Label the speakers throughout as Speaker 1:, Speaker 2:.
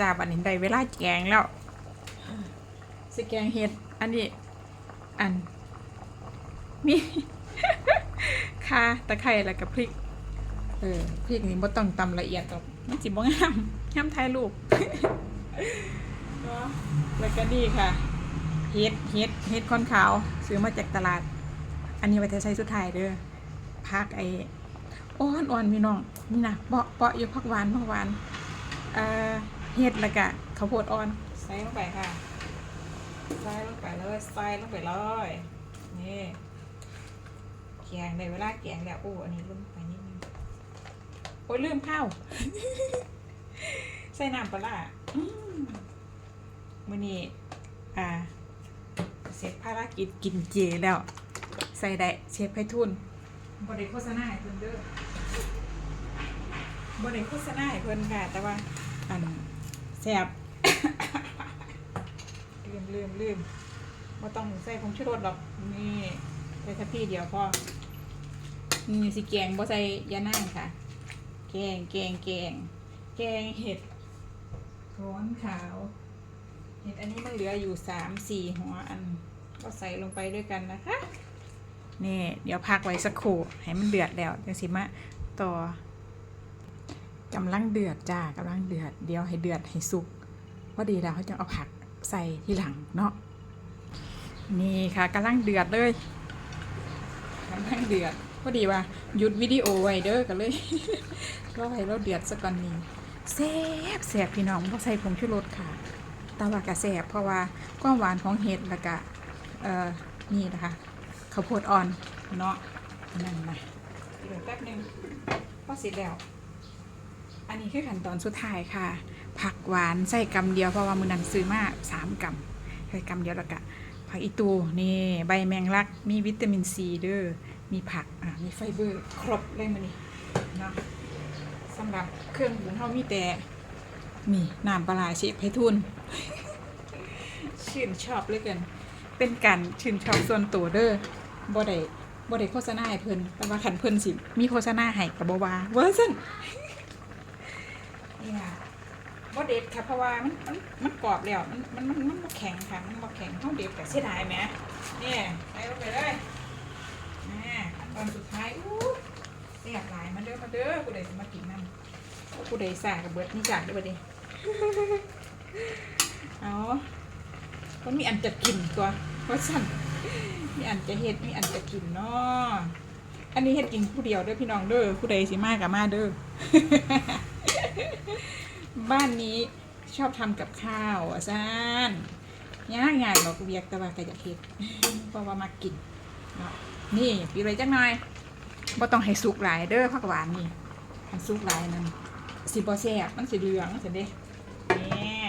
Speaker 1: จ้าบันนี้ได้เวลาแกงแล้วสิแกงเห็ด อันนี้ อัน มีข่าตะไคร้แล้วก็พริก เออ พริกนี่บ่ต้องตำละเอียดหรอกมันสิบ่งามงามถ่ายรูปเนาะแล้วก็นี่ค่ะ เห็ด เห็ด เห็ดคอนขาว ซื้อมาจากตลาด อันนี้ไว้ใช้สุดท้ายเด้อพักไอ้อ่อนอ่อนพี่น้องนี่นะเปาะเปาะอยู่พักหวานพักหวาน เอ่อ เห็ดแล้วก็ข้าวโพดอ่อน ใส่ลงไปค่ะ ใส่ลงไปเลยใส่ลงไปเลยนี่แกงในเวลาแกงแล้วโอ้อันนี้ลืมไปนิดนึงโอ้ยลืมข้าวใส่น้ำปลาร้าอืมมื้อนี้อ่า เสร็จภารกิจกินเจแล้ว ใส่ได้เชฟไพทุนบริโฆษณาให้เพิ่นเด้อบริโฆษณาให้เพิ่นค่ะ แต่ว่าอัน แซ่บลืมลืมลืมว่าต้องใส่ผงชูรสหรอกนี่ใส่ทัพพี่เดียวพอนี่สิแกงบ่ใส่ยานั่งค่ะ แกงแกงแกง แกงเห็ดร้อนขาว เห็ดอันนี้มันเหลืออยู่สามสี่หัวอัน ก็ใส่ลงไปด้วยกันนะคะนี่เดี๋ยวพักไว้สักครู่ให้มันเดือดแล้วจังสิมาต่อ กำลังเดือดจ้ากำลังเดือดเดี๋ยวให้เดือดให้สุกพอดีแล้วเขาจะเอาผักใส่ที่หลังเนาะนี่ค่ะกำลังเดือดเลยกำลังเดือดพอดีว่าหยุดวิดีโอไว้เด้อกันเลยรอให้เราเดือดสักก่อนนี้แซ่บแซ่บพี่น้องเพราะใส่ผงชูรสค่ะแตว่ากะแสบเพราะว่าความหวานของเห็ดแล้วก็เอ่อนี่นะคะข้าวโพดอ่อนเนาะนั่นนะเดี๋ยวแป๊บนึงพอเสร็จแล้ว อันนี้คือขั้นตอนสุดท้ายค่ะ ผักหวานใส่กำเดียวเพราะว่ามือนันซื้อมาสามกำใส่กำเดียวแล้วก็ผักอีตูนี่ใบแมงลักมีวิตามินซีเด้อมีผักอะมีไฟเบอร์ครบเลยมันนี่เนาะสำหรับเครื่องปรุงเขามีแต่นี่น้ำปลาร้าเชฟไพทุนชื่นชอบเลยกันเป็นการชื่นชอบส่วนตัวเด้อบ่ได้บ่ได้โฆษณาให้เพิ่นแต่ว่าคันเพิ่นสิ มีโฆษณาให้กับบ่ว่าเวอร์ซัน นี่ค่ะบ่เด็ดค่ะเพราะว่ามันมันมันกรอบแล้วมันมันมันมันบ่แข็งค่ะมันบ่แข็งเฮาเด็ดแต่เสียดายแหมนี่ใส่ลงไปเลยแม่ขั้นตอนสุดท้ายอู้แซ่บหลายมาเด้อมาเด้อผู้ใดสิมากินนำผู้ใดสากับเบิร์ดนี่จากด้วยบ่ดิเอาก็มีอันจะกินตัวเพราะสั่นมีอันจะเฮ็ดมีอันจะกินเนาะอันนี้เฮ็ดกินผู้เดียวเด้อพี่น้องเด้อผู้ใดสิมากับมาเด้อ บ้านนี้ชอบทำกับข้าวอะซานยากงานบอกเวียกต่ว่าก็อยากเฮ็ดเพราะว่ามากินเนาะนี่ปีไรจังหน่อยบ่ต้องให้สุกหลายเด้อผักหวานนี่อันสุกหลายนั่นสีบอแซ่บมันสีเหลืองสิเด้นี่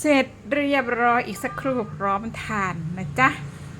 Speaker 1: เสร็จเรียบร้อยอีกสักครู่พร้อมทานนะจ๊ะ